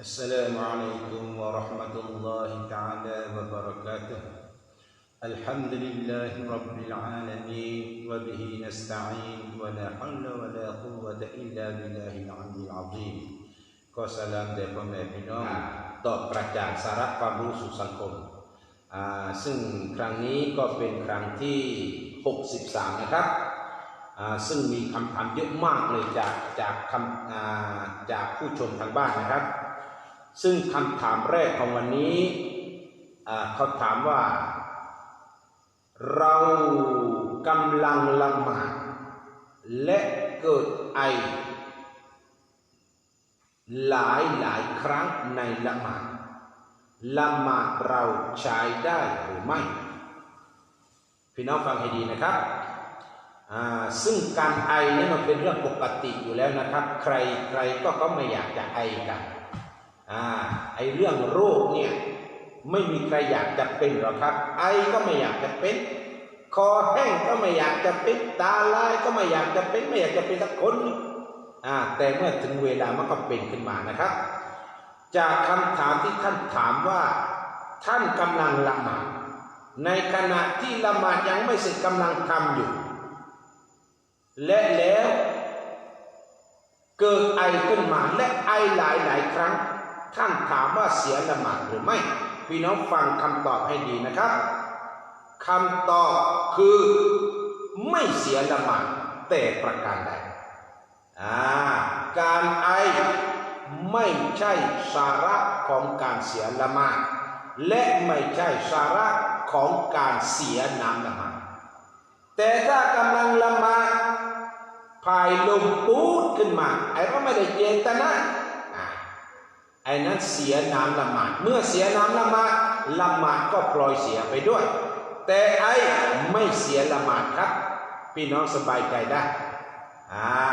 السلام عليكم ورحمة الله تعالى وبركاته الحمد لله رب العالمين وبه نستعين ولا حول ولا قوة إلا بالله العلي العظيم ก็สลามแด่พ่อแม่พี่น้องตอบกระจ่างสาระความรู้สู่สังคมอ่าซึ่งครั้งนี้ก็เป็นครั้งที่ 63 นะครับอ่าซึ่งมีคำถามเยอะมากเลยจากจากคำอ่าจากผู้ชมทางบ้านนะครับ ซึ่งคำถามแรกของวันนี้เขาถามว่า เรากำลังละหมาดและเกิดไอ หลายหลายครั้งในละหมาดละหมาดเราใช้ได้หรือไม่ พี่น้องฟังให้ดีนะครับซึ่งการไอนี่มันเป็นเรื่องปกติอยู่แล้วนะครับ ใครใครก็ก็ไม่อยากจะไอกัน อ่าไอเรื่องโรคเนี่ยไม่มีใครอยากจะเป็นหรอกครับ ไอก็ไม่อยากจะเป็น คอแห้งก็ไม่อยากจะเป็น ตาลายก็ไม่อยากจะเป็น ไม่อยากจะเป็นสักคนอ่าแต่เมื่อถึงเวลามันก็เป็นขึ้นมานะครับ จากคำถามที่ท่านถามว่า ท่านกำลังละหมาดในขณะที่ละหมาดยังไม่เสร็จกำลังทำอยู่ และแล้วเกิดไอขึ้นมาและไอหลายหลายครั้ง ท่านถามว่าเสียละหมาดหรือไม่ พี่น้องฟังคำตอบให้ดีนะครับคำตอบคือไม่เสียละหมาดแต่ประการใดการไอไม่ใช่สาระของการเสียละหมาดและไม่ใช่สาระของการเสียน้ำละหมาดแต่ถ้ากำลังละหมาดภายลมปูดขึ้นมาไอ้ก็ไม่ได้เจตนาอ่า ไอ้นั้นเสียน้ำละหมาด เมื่อเสียน้ำละหมาดละหมาดก็ปล่อยเสียไปด้วย แต่ไอ้ไม่เสียละหมาดครับ พี่น้องสบายใจได้อ่า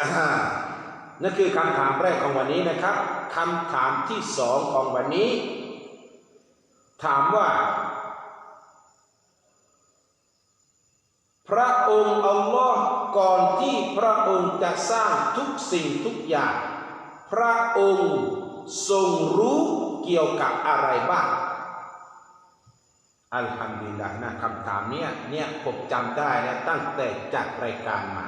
อ่านั่นคือคำถามแรกของวันนี้นะครับคำถามที่สองของวันนี้ ถามว่า พระองค์อัลลอฮ์ก่อนที่พระองค์จะสร้างทุกสิ่งทุกอย่าง พระองค์ทรงรู้เกี่ยวกับอะไรบ้างอัลฮัมดุลิลละนะคำถามเนี้ยเนี่ยผมจำได้นะตั้งแต่จัดรายการมา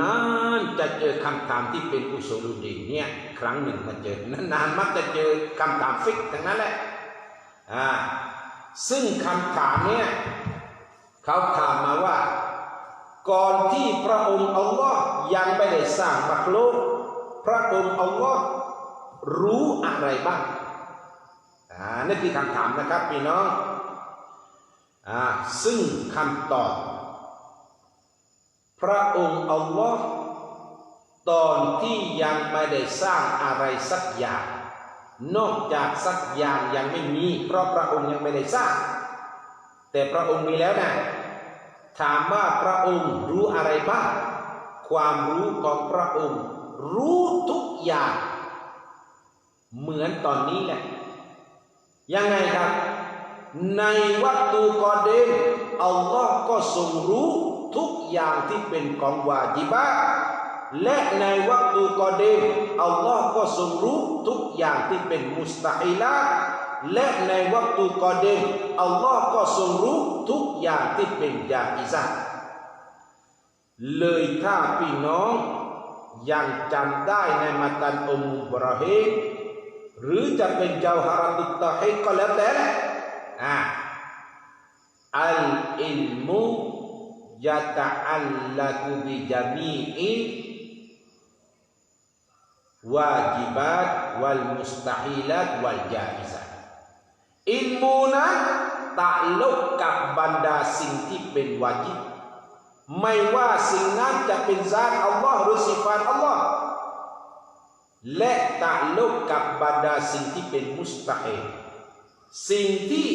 นานๆจะเจอคำถามที่เป็นอุสูลุดีนเนี่ยครั้งหนึ่งมาเจอนานๆมักจะเจอคำถามฟิกทั้งนั้นแหละอ่าซึ่งคำถามเนี่ยเขาถามมาว่า ก่อนที่พระองค์อัลลอฮ์ยังไม่ได้สร้างมักลุก พระองค์อัลลอฮ์รู้อะไรบ้างอ่านั่คือคำถามนะครับพี่น้องอ่าซึ่งคำตอบ พระองค์อัลลอฮ์ตอนที่ยังไม่ได้สร้างอะไรสักอย่างนอกจากสักอย่างยังไม่มี เพราะพระองค์ยังไม่ได้สร้าง แต่พระองค์มีแล้วนะถามว่าพระองค์รู้อะไรบ้าง ความรู้ของพระองค์ รู้ทุกอย่าง เหมือนตอนนี้แหละ ยังไงครับ ในวัตถุกอเดมอัลลอฮ์ก็ทรงรู้ทุกอย่างที่เป็นของวาจิบะและในวัตถุกอเดมอัลลอฮ์ก็ทรงรู้ทุกอย่างที่เป็นมุสตาฮิละและในวัตถุกอเดมอัลลอฮ์ก็ทรงรู้ทุกอย่างที่เป็นยาอิซะเลยถ้าพี่น้อง ยังจำได้ในมาตันอุมบราฮิมหรือจะเป็นเจ้าฮาราตุตตาฮิก็แล้วแต่แหละอ่าอัลอิลมู yata'allaqu bi jami'i wajibat wal mustahilat wal jaizat อิลมูนั้นตะลุกกับบรรดาสิ่งที่เป็นวาจิบ ไม่ว่าสิ่งนั้นจะเป็นซาตอัลลอฮ์หรือสิฟาตอัลลอฮ์และตะลุกกับบรรดาสิ่งที่เป็นมุสตาฮิลสิ่งที่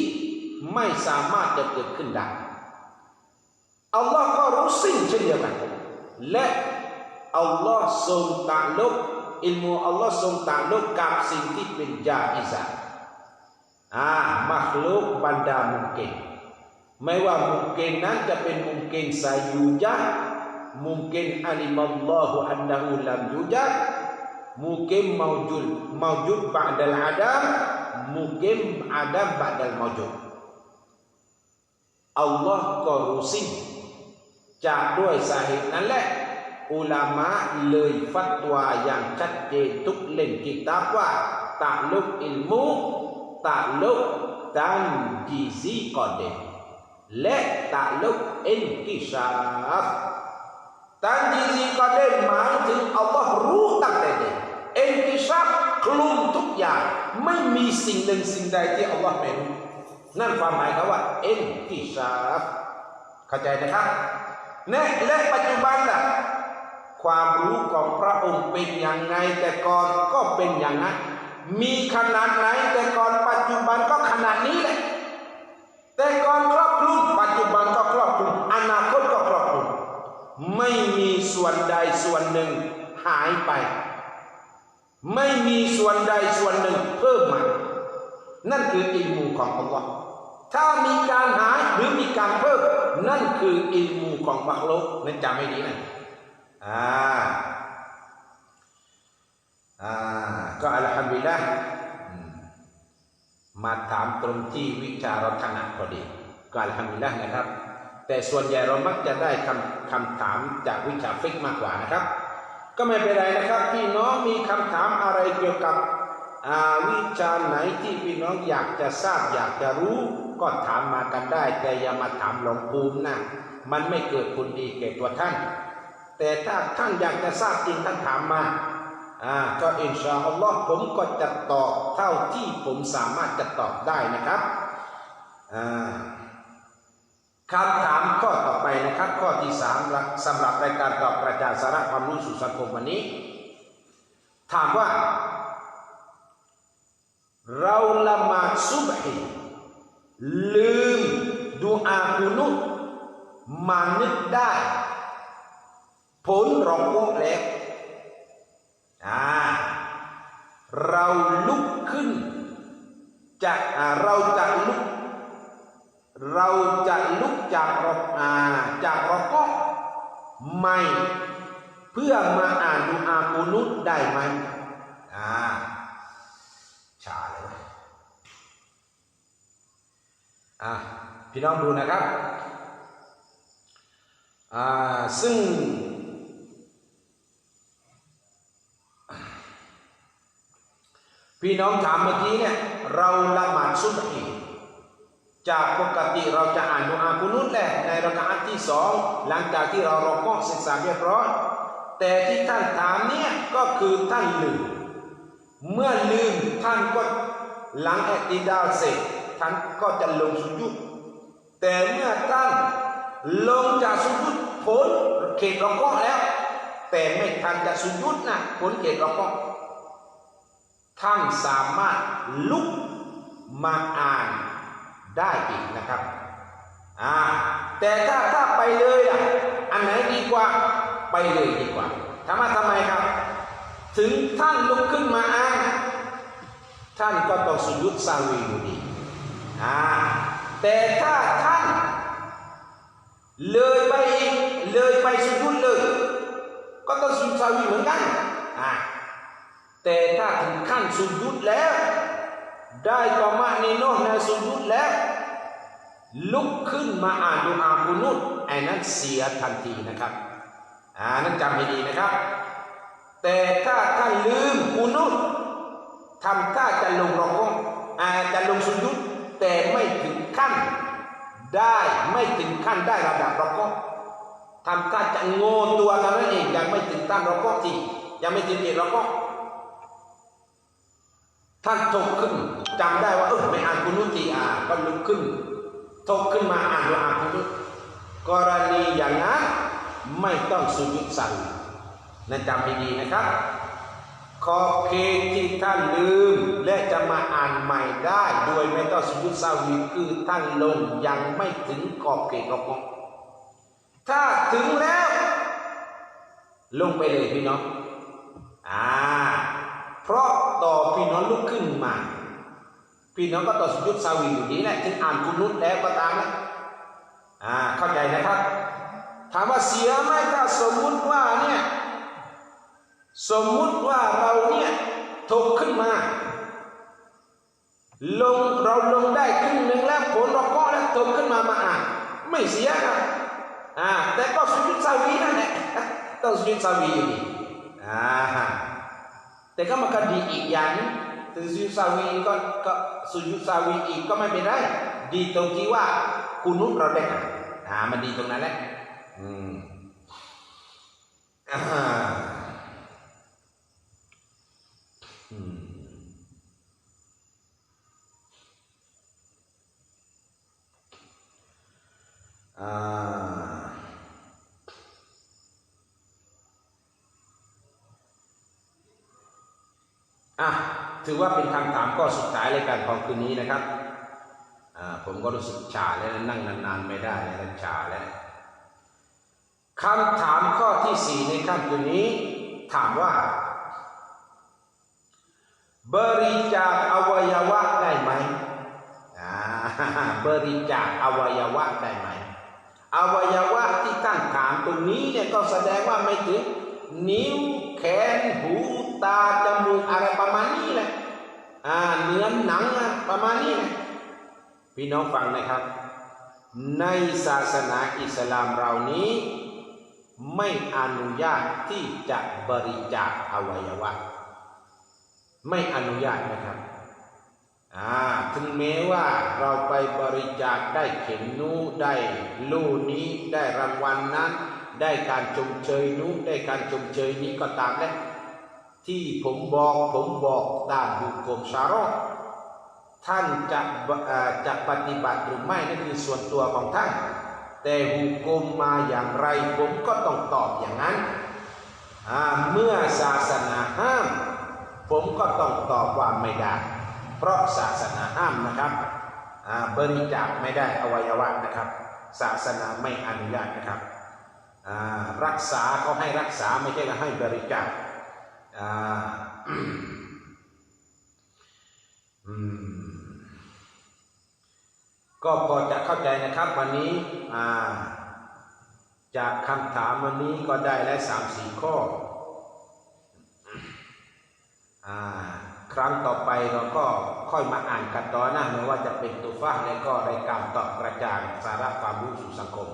ไม่สามารถจะเกิดขึ้นได้อัลลอฮ์ก็รู้สิ่งเช่นเดียวกันและอัลลอฮ์ทรงตะลุกอิลมูอัลลอฮ์ทรงตะลุกกับสิ่งที่เป็นจาอิซาอ่ามักลุกบรรดามุมเกน ไม่ว่ามุมเกนนั้นจะเป็นมุมเกนสายูยะมุมเกนอัลิมัลลอฮุอันนะฮูลัมยูยะ mungkin maujud maujud ba'dal adam mungkin adam ba'dal maujud Allah ก็รู้สิ่งจากด้วยสาเหตุนั้นแหละอุลามะเลยฟัตวาอย่างชัดเจนทุกเล่มกิตาบว่าตะลุกอิลมูตะลุกตันกิซีกอเด และตะลุกอินกิชาฟตันกิซีกอเดหมายถึงอัลลอฮ์รู้ตั้งแต่เด็กอินกิชาฟคลุมทุกอย่าง ไม่มีสิ่งหนึ่งสิ่งใดที่อัลลอฮ์ไม่รู้นั่นความหมายเขาว่าอินกิชาฟเข้าใจนะครับและและปัจจุบันล่ะความรู้ของพระองค์เป็นอย่างไงแต่ก่อนก็เป็นอย่างนั้น มีขนาดไหนแต่ก่อนปัจจุบันก็ขนาดนี้แหละ แต่ก่อนครอบคลุมปัจจุบันก็ครอบคลุมอนาคตก็ครอบคลุมไม่มีส่วนใดส่วนหนึ่งหายไป ไม่มีส่วนใดส่วนหนึ่งเพิ่มมานั่นคืออิมูของอัลลอฮ์ถ้ามีการหายหรือมีการเพิ่มนั่นคืออิมูของมักลุกนั่นจำให้ดีนะอ่าอ่าก็อัลฮัมดุลิลละ มาถามตรงที่วิชาเราถนัดพอดีก็อัลฮัมดุลิลละนะครับ แต่ส่วนใหญ่เรามักจะได้คำคำถามจากวิชาฟิกมากกว่านะครับ ก็ไม่เป็นไรนะครับพี่น้องมีคำถามอะไรเกี่ยวกับวิชาไหนที่พี่น้องอยากจะทราบอยากจะรู้ก็ถามมากันได้ แต่อย่ามาถามหลวงภูมินะมันไม่เกิดผลดีแก่ตัวท่าน แต่ถ้าท่านอยากจะทราบจริงท่านถามมา ก็อินชาอัลลอฮ์ผมก็จะตอบเท่าที่ผมสามารถจะตอบได้นะครับอ่าคำถามข้อต่อไปนะครับ ข้อที่สามสำหรับรายการตอบกระจายสาระความรู้สู่สังคมวันนี้ ถามว่า เราละมาซุบฮีลืมดูอากุนุมานึกได้ ผลรองโกแล้ว อ่าเราลุกขึ้นจากเราจะลุก เราจะลุกจากรอกอาจากรอกก็ไม่เพื่อมาอ่านดูอากูนุตได้ไหมอ่าชาเลยอ่าพี่น้องดูนะครับอ่าซึ่ง พี่น้องถามเมื่อกี้เนี่ยเราละหมาดซุบฮีจากปกติเราจะอ่านดูอากุนุตแหละในรากาอัตที่สองหลังจากที่เรารอก็ศึกษาเรียบร้อยแต่ที่ท่านถามเนี่ยก็คือท่านลืมเมื่อลืมท่านก็หลังแอติดาเสร็จท่านก็จะลงสุญุดแต่เมื่อท่านลงจากสุญุดพ้นเขตรอก็แล้ว แต่ไม่ทันจะสุญุดนะพ้นเขตรอก็ ท่านสามารถลุกมาอ่านได้อีกนะครับอ่าแต่ถ้าถ้าไปเลยอะอันไหนดีกว่าไปเลยดีกว่าถามว่าทำไมครับ ถึงท่านลุกขึ้นมาอ่านท่านก็ต้องสุยุดซาวีอยู่ดีอ่าแต่ถ้าท่านเลยไปอีกเลยไปสุยุดเลย ก็ต้องสุยุดซาวีเหมือนกันอ่า แต่ถ้าถึงขั้นสุยุดแล้ว ได้กอมะนีโนในสุยุดแล้ว ลุกขึ้นมาอ่านดูอากุนุตไอ้นั้นเสียทันทีนะครับอ่านั้นจำให้ดีนะครับ แต่ถ้าท่านลืมกุนุตทำท่าจะลงรอกอาจะลงสุยุดแต่ไม่ถึงขั้นได้ไม่ถึงขั้นได้ระดับรอกทำท่าจะโง่ตัวเท่านั้นเองยังไม่ถึงตั้งรอกที่ยังไม่ถึงเอกรอก ท่านถกขึ้นจำได้ว่าเออไม่อ่านกุนุตีอ่าก็ลุกขึ้นถกขึ้นมาอ่านว่าอ่านกุนุกรณีอย่างนั้นไม่ต้องสุยุดสั่งนั่นจำให้ดีนะครับขอบเขตที่ท่านลืมและจะมาอ่านใหม่ได้ โดยไม่ต้องสุยุดซาวีคือท่านลงยังไม่ถึงขอบเขตรอกถ้าถึงแล้ว ลงไปเลยพี่น้องอ่าเพราะ ต่อพี่น้องลุกขึ้นมา พี่น้องก็ต่อสุยุดซาวีอยู่ดีแหละถึงอ่านคุณนุษแล้วก็ตามนะอ่าเข้าใจนะครับ ถามว่าเสียไหมถ้าสมมุติว่าเนี่ยสมมุติว่าเราเนี่ยถกขึ้นมา ลงเราลงได้ครึ่งหนึ่งแล้วผลเราก็แล้วถกขึ้นมามาอ่านไม่เสียครับอ่าแต่ก็สุญญสาวีนั่นแหละต้องสุญญสาวีอยู่ดีอ่า แต่ก็มันก็ดีอีกอย่างนึงถึงสุญญาวีก็ก็สุญญาวีอีกก็ไม่เป็นไรดีตรงที่ว่าคุณนุษเราได้อ่านอ่ามันดีตรงนั้นแหละอืมอ่าอืมอ่า อะถือว่าเป็นคำถามข้อสุดท้ายรายการของคืนนี้นะครับอ่าผมก็รู้สึกชาแล้วนั่งนานๆไม่ได้แล้วชาแล้วคำถามข้อที่สี่ในค่ำคืนนี้ถามว่า บริจาคอวัยวะได้ไหมอ่าบริจาคอวัยวะได้ไหมอวัยวะที่ตั้งถามตรงนี้เนี่ยก็แสดงว่าไม่ถึงนิ้วแขนหู ตาจมูกอะไรประมาณนี้แหละอ่าเนื้อหนังอะประมาณนี้แหละพี่น้องฟังนะครับ ในศาสนาอิสลามเรานี้ ไม่อนุญาตที่จะบริจาคอวัยวะ ไม่อนุญาตนะครับอ่าถึงแม้ว่าเราไปบริจาคได้เข็มนู้ได้ลู่นี้ได้รางวัลนั้น ได้การชมเชยนู้ได้การชมเชยนี้ก็ตามแล้ว ที่ผมบอกผมบอกตามบุคคลชารอท่านจะจะปฏิบัติหรือไม่นั่นคือส่วนตัวของท่าน แต่หุกมมาอย่างไร ผมก็ต้องตอบอย่างนั้น เมื่อศาสนาห้าม ผมก็ต้องตอบว่าไม่ได้ เพราะศาสนาห้ามนะครับบริจาคไม่ได้อวัยวะนะครับ ศาสนาไม่อนุญาตนะครับ รักษาเขาให้รักษาไม่ใช่ให้บริจาค อ่าอืมก็พอจะเข้าใจนะครับวันนี้อ่าจากคำถามวันนี้ก็ได้แล้วสามสี่ข้ออ่าครั้งต่อไปเราก็ค่อยมาอ่านกันต่อนะไม่ว่าจะเป็นตัวฟ้าและก็รายการตอบกระจ่างสาระความรู้สู่สังคม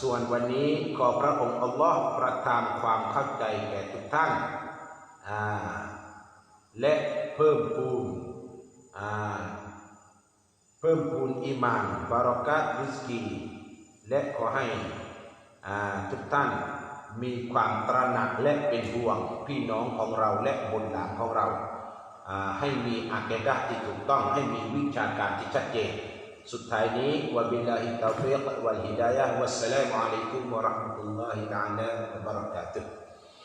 ส่วนวันนี้ขอพระองค์อัลลอฮ์ประทานความเข้าใจแก่ทุกท่าน และเพิ่มพูนเพิ่มพูนอีมานบารอกัตริสกี และขอให้อ่าทุกท่านมีความตระหนักและเป็นห่วงพี่น้องของเราและบนหลานของเรา ให้มีอาเกดะที่ถูกต้องให้มีวิชาการที่ชัดเจน สุดท้ายนี้วะบิลลาฮิตตาวฟิกวัลฮิดายะฮ์วัสสลามุอะลัยกุมวะเราะห์มะตุลลอฮิตะอาลาวะบะเราะกาตุฮ์